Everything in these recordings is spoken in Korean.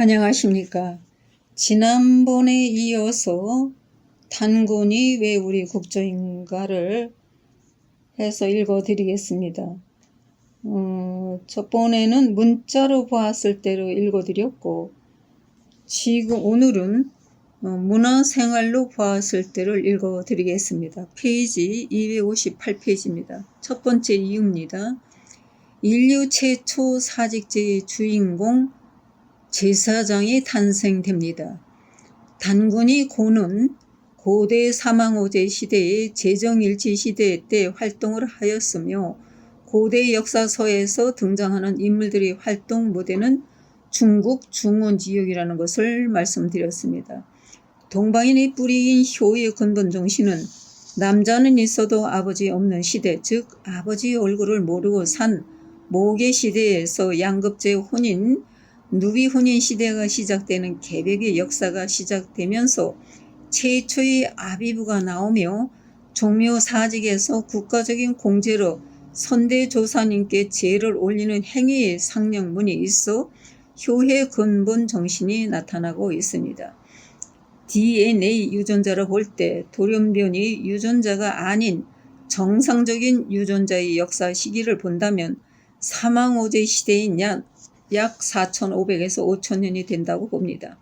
안녕하십니까. 지난번에 이어서 단군이 왜 우리 국조인가를 해서 읽어드리겠습니다. 어, 첫 번에는 문자로 보았을 때로 읽어드렸고, 지금 오늘은 어, 문화생활로 보았을 때를 읽어드리겠습니다. 페이지 258페이지입니다. 첫 번째 이유입니다. 인류 최초 사직제의 주인공 제사장이 탄생됩니다. 단군이 고는 고대 사망오제 시대의 제정일치 시대 때 활동을 하였으며 고대 역사서에서 등장하는 인물들의 활동 무대는 중국 중원 지역이라는 것을 말씀드렸습니다. 동방인의 뿌리인 효의 근본 정신은 남자는 있어도 아버지 없는 시대, 즉 아버지 얼굴을 모르고 산 모계 시대에서 양급제 혼인, 누비 혼인 시대가 시작되는 개벽의 역사가 시작되면서 최초의 아비부가 나오며 종묘 사직에서 국가적인 공제로 선대 조사님께 제를 올리는 행위의 상령문이 있어 효의 근본 정신이 나타나고 있습니다. DNA 유전자로 볼 때 돌연변이 유전자가 아닌 정상적인 유전자의 역사 시기를 본다면 사망오제 시대인 약, 약 4,500에서 5,000년이 된다고 봅니다.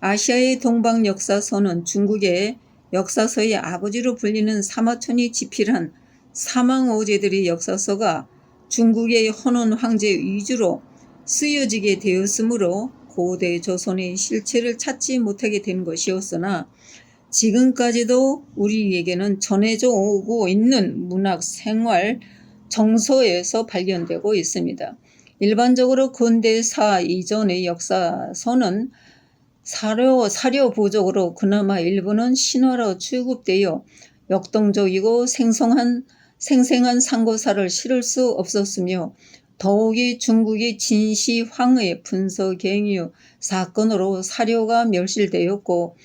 아시아의 동방 역사서는 중국의 역사서의 아버지로 불리는 사마천이 집필한 사망오제들의 역사서가 중국의 헌원 황제 위주로 쓰여지게 되었으므로 고대 조선의 실체를 찾지 못하게 된 것이었으나 지금까지도 우리에게는 전해져 오고 있는 문학 생활 정서에서 발견되고 있습니다. 일반적으로 근대사 이전의 역사서는 사료, 사료 부족으로 그나마 일부는 신화로 취급되어 역동적이고 생성한, 생생한 상고사를 실을 수 없었으며 더욱이 중국의 진시 황의 분서갱유 사건으로 사료가 멸실되었고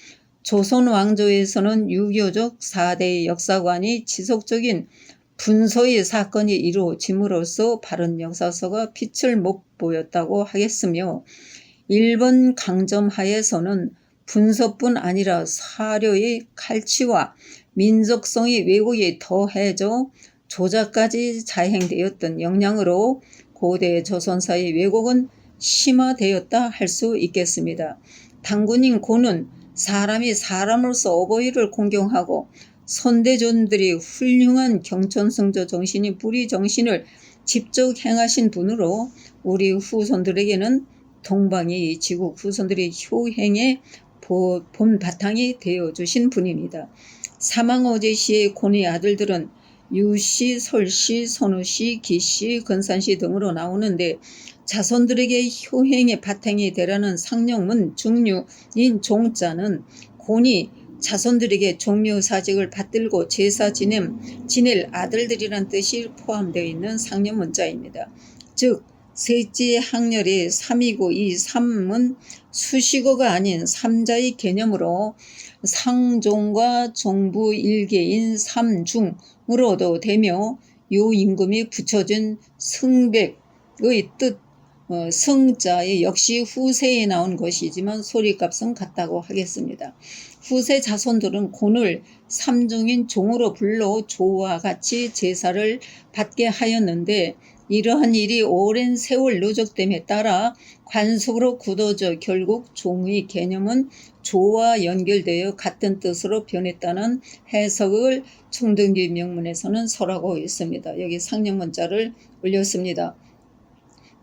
조선 왕조에서는 유교적 4대 역사관이 지속적인 분서의 사건이 이루어짐으로써 바른 역사서가 빛을 못 보였다고 하겠으며 일본 강점하에서는 분서뿐 아니라 사료의 칼치와 민족성이 왜곡에 더해져 조작까지 자행되었던 영향으로 고대 조선사의 왜곡은 심화되었다 할 수 있겠습니다. 당군인 고는 사람이 사람으로서 어버이를 공경하고 선대존들이 훌륭한 경천성저 정신이 불의 정신을 직접 행하신 분으로 우리 후손들에게는 동방이 지구 후손들의 효행의 본 바탕이 되어 주신 분입니다. 사망어제 시의 고의 아들들은 유씨, 설씨, 선우씨, 기씨, 근산씨 등으로 나오는데 자손들에게 효행의 바탕이 되라는 상령문 중류인 종자는 곤이 자손들에게 종묘 사직을 받들고 제사 지냄, 지낼 아들들이란 뜻이 포함되어 있는 상념문자입니다. 즉 셋째 학렬의 3이고 이 3은 수식어가 아닌 삼자의 개념으로 상종과 종부 일개인 삼중으로도 되며 요 임금이 붙여진 승백의 뜻 어, 승자의 역시 후세에 나온 것이지만 소리값은 같다고 하겠습니다. 후세 자손들은 곤을 삼중인 종으로 불러 조와 같이 제사를 받게 하였는데 이러한 일이 오랜 세월 누적됨에 따라 관속으로 굳어져 결국 종의 개념은 조와 연결되어 같은 뜻으로 변했다는 해석을 청등기 명문에서는 설하고 있습니다. 여기 상령 문자를 올렸습니다.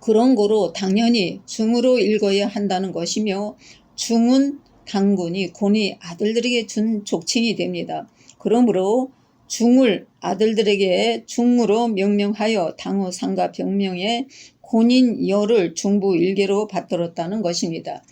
그런 거로 당연히 중으로 읽어야 한다는 것이며 중은 당군이 곤이 아들들에게 준 족친이 됩니다. 그러므로 중을 아들들에게 중으로 명명하여 당후 상가 병명에 곤인 열을 중부 일계로 받들었다는 것입니다.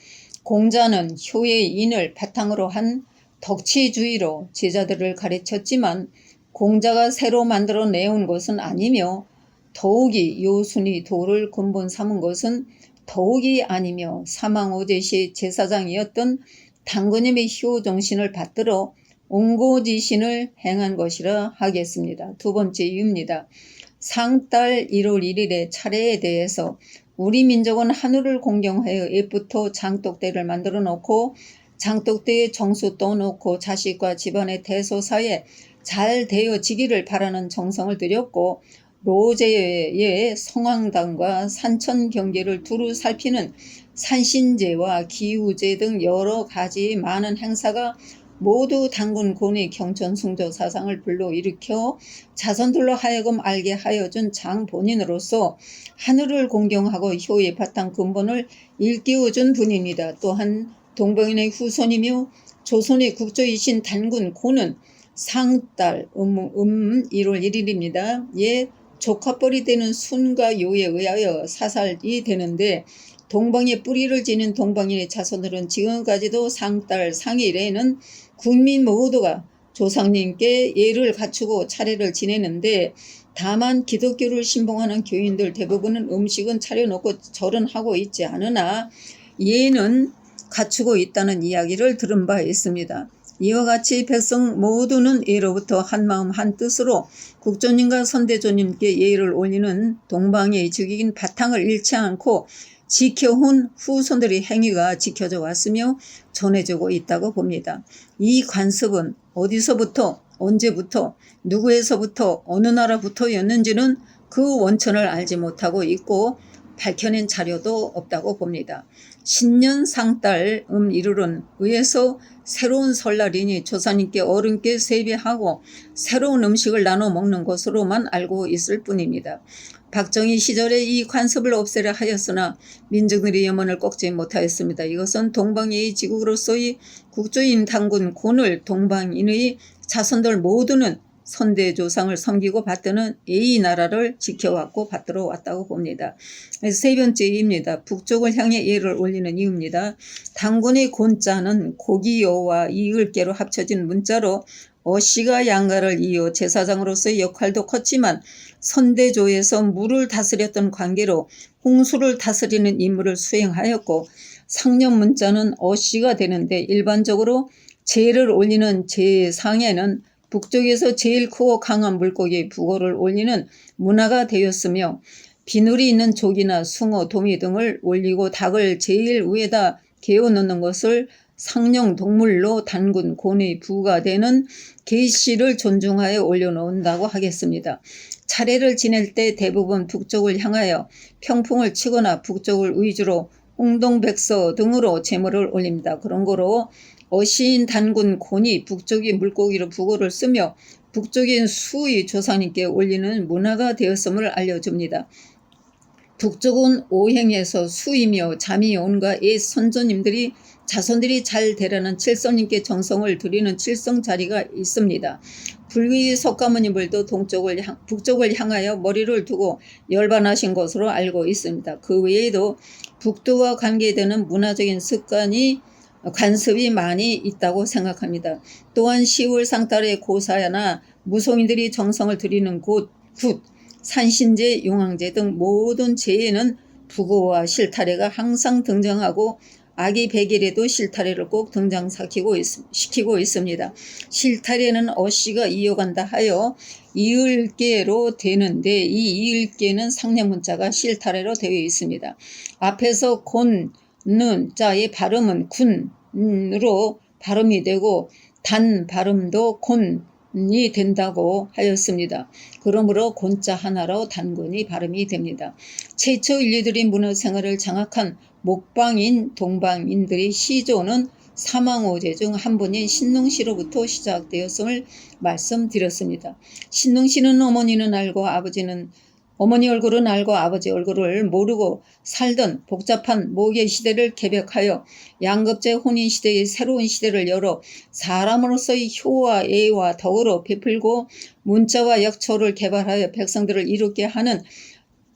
공자는 효의 인을 바탕으로 한 덕치주의로 제자들을 가르쳤지만 공자가 새로 만들어 내온 것은 아니며 더욱이 요순이 도를 근본 삼은 것은 더욱이 아니며 사망오제시 제사장이었던 당근님의 효 정신을 받들어 옹고지신을 행한 것이라 하겠습니다. 두 번째 이유입니다. 상달 1월 1일의 차례에 대해서 우리 민족은 하늘을 공경하여 옛부터 장독대를 만들어 놓고 장독대에 정수 떠놓고 자식과 집안의 대소사에 잘 되어지기를 바라는 정성을 들였고 로제의 성황당과 산천 경계를 두루 살피는 산신제와 기우제 등 여러 가지 많은 행사가 모두 당군 고뇌 경천 숭조 사상을 불러일으켜 자손들로 하여금 알게 하여 준 장 본인으로서 하늘을 공경하고 효의 바탕 근본을 일깨워준 분입니다. 또한 동방인의 후손이며 조선의 국조이신 단군 고는 상달 음, 음 1월 1일입니다. 예 조카뻘이 되는 순과 요에 의하여 사살이 되는데 동방의 뿌리를 지닌 동방인의 자손들은 지금까지도 상달 상일에는 국민 모두가 조상님께 예를 갖추고 차례를 지내는데 다만 기독교를 신봉하는 교인들 대부분은 음식은 차려놓고 절은 하고 있지 않으나 예는 갖추고 있다는 이야기를 들은 바 있습니다. 이와 같이 백성 모두는 예로부터 한마음 한뜻으로 국조님과 선대조님께 예의를 올리는 동방의 즉인 바탕을 잃지 않고 지켜온 후손들의 행위가 지켜져 왔으며 전해지고 있다고 봅니다. 이 관습은 어디서부터 언제부터 누구에서부터 어느 나라부터였는지는 그 원천을 알지 못하고 있고 밝혀낸 자료도 없다고 봅니다. 신년 상달 음 이르른 의에서 새로운 설날이니 조사님께 어른께 세배하고 새로운 음식을 나눠 먹는 것으로만 알고 있을 뿐입니다. 박정희 시절에 이 관습을 없애려 하였으나 민중들이 염원을 꺾지 못하였습니다. 이것은 동방의 지국으로서의 국조인 당군 곤을 동방인의 자손들 모두는 선대 조상을 섬기고 받드는 A이 나라를 지켜왔고 받들어 왔다고 봅니다. 세 번째입니다. 북쪽을 향해 예를 올리는 이유입니다. 당군의 곤자는 고기여와 이을계로 합쳐진 문자로 어씨가 양가를 이어 제사장으로서의 역할도 컸지만 선대조에서 물을 다스렸던 관계로 홍수를 다스리는 임무를 수행하였고 상년 문자는 어씨가 되는데 일반적으로 제를 올리는 제상에는 북쪽에서 제일 크고 강한 물고기 북어를 올리는 문화가 되었으며 비늘이 있는 조기나 숭어, 도미 등을 올리고 닭을 제일 위에다 개어 넣는 것을 상령 동물로 단군 고뇌 부가 되는 계시를 존중하여 올려놓는다고 하겠습니다. 차례를 지낼 때 대부분 북쪽을 향하여 평풍을 치거나 북쪽을 위주로 홍동백서 등으로 제물을 올립니다. 그런 거로 어시인 단군 곤이 북쪽의 물고기로 북어를 쓰며 북쪽인 수의 조상님께 올리는 문화가 되었음을 알려줍니다. 북쪽은 오행에서 수이며 잠이 온과 옛 선조님들이 자손들이 잘 되라는 칠성님께 정성을 드리는 칠성 자리가 있습니다. 불위 석가모니물도 동쪽을 향, 북쪽을 향하여 머리를 두고 열반하신 것으로 알고 있습니다. 그 외에도 북도와 관계되는 문화적인 습관이 관습이 많이 있다고 생각합니다. 또한 10월 상달의 고사야나 무송인들이 정성을 드리는 곳, 굿, 산신제, 용왕제 등 모든 제에는 부고와 실타래가 항상 등장하고 아기 백일에도 실타래를 꼭 등장시키고 시키고 있 습니다. 실타래는 어씨가 이어간다 하여 이을계로 되는데 이 이을계는 상례문자가 실타래로 되어 있습니다. 앞에서 곤, 는 자의 발음은 군으로 발음이 되고 단 발음도 곤이 된다고 하였습니다. 그러므로 곤자 하나로 단군이 발음이 됩니다. 최초 인류들이 문화 생활을 장악한 목방인 동방인들의 시조는 사망오제 중 한 분인 신농씨로부터 시작되었음을 말씀드렸습니다. 신농씨는 어머니는 알고 아버지는 어머니 얼굴은 알고 아버지 얼굴을 모르고 살던 복잡한 모계 시대를 개벽하여 양급제 혼인 시대의 새로운 시대를 열어 사람으로서의 효와 애와 덕으로 베풀고 문자와 역초를 개발하여 백성들을 이롭게 하는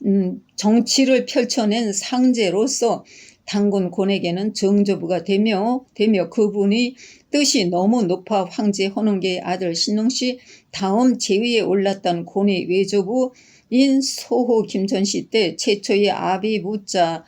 음, 정치를 펼쳐낸 상제로서 당군 곤에게는 정조부가 되며 되며 그분이 뜻이 너무 높아 황제 헌원계의 아들 신농씨 다음 제위에 올랐던 곤의 외조부 인 소호 김전시 때 최초의 아비 무자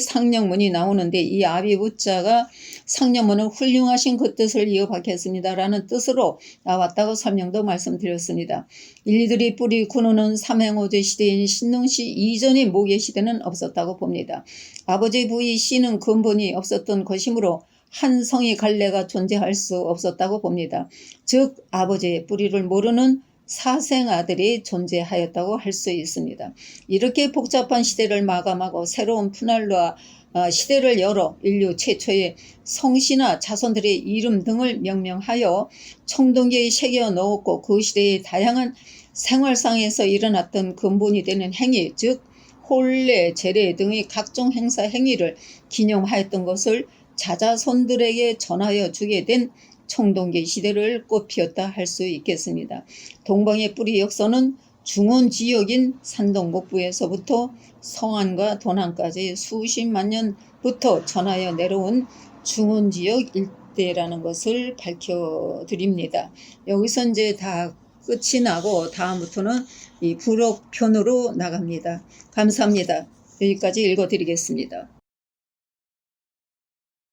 상령문이 나오는데 이 아비부자가 상령문은 훌륭하신 그 뜻을 이어받겠습니다라는 뜻으로 나왔다고 설명도 말씀드렸습니다. 일들이 뿌리 군우는 삼행오제 시대인 신농시 이전의 모계 시대는 없었다고 봅니다. 아버지 부의 씨는 근본이 없었던 것이므로 한 성의 갈래가 존재할 수 없었다고 봅니다. 즉 아버지의 뿌리를 모르는 사생 아들이 존재하였다고 할 수 있습니다. 이렇게 복잡한 시대를 마감하고 새로운 푸날루아 어, 시대를 열어 인류 최초의 성씨나 자손들의 이름 등을 명명하여 청동기에 새겨 넣었고 그 시대의 다양한 생활상에서 일어났던 근본이 되는 행위, 즉 혼례, 제례 등의 각종 행사 행위를 기념하였던 것을 자자손들에게 전하여 주게 된 청동기 시대를 꽃피웠다 할 수 있겠습니다. 동방의 뿌리 역사는 중원 지역인 산동 북부에서부터 성안과 도남까지 수십만 년부터 전하여 내려온 중원 지역 일대라는 것을 밝혀드립니다. 여기서 이제 다 끝이 나고 다음부터는 이 부록편으로 나갑니다. 감사합니다. 여기까지 읽어드리겠습니다.